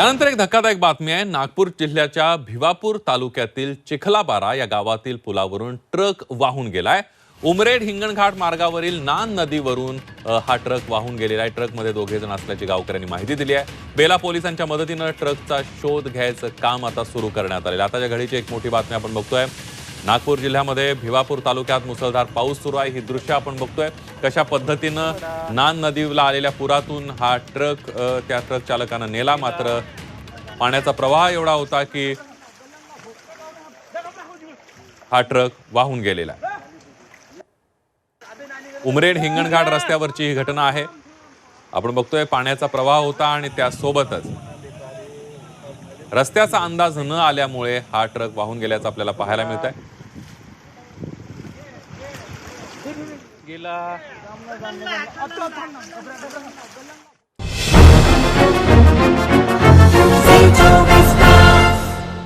यानंतर एक धक्कादायक बातमी आहे. नागपूर जिल्ह्याच्या भिवापूर तालुक्यातील चिखलाबारा या गावातील पुलावरून ट्रक वाहून गेलाय. उमरेड हिंगणघाट मार्गावरील नान नदीवरून हा ट्रक वाहून गेलेला आहे. ट्रकमध्ये दोघे जण असल्याची गावकऱ्यांनी माहिती दिली आहे. बेला पोलिसांच्या मदतीनं ट्रकचा शोध घ्यायचं काम आता सुरू करण्यात आलेलं आताच्या घडीची एक मोठी बातमी आपण बघतोय. नागपूर जिल्ह्यामध्ये भिवापूर तालुक्यात मुसळधार पाऊस सुरू आहे. ही दृश्य आपण बघतोय. कशा पद्धतीनं नान नदीला आलेल्या पुरातून हा ट्रक त्या ट्रक चालकानं नेला? मात्र पाण्याचा प्रवाह एवढा होता की हा ट्रक वाहून गेलेला उमरेड हिंगणघाट रस्त्यावरची ही घटना आहे. आपण बघतोय पाण्याचा प्रवाह होता आणि त्यासोबतच रस्त्याचा अंदाज न आल्यामुळे हा ट्रक वाहून गेल्याचं आपल्याला पाहायला मिळत आहे गेला.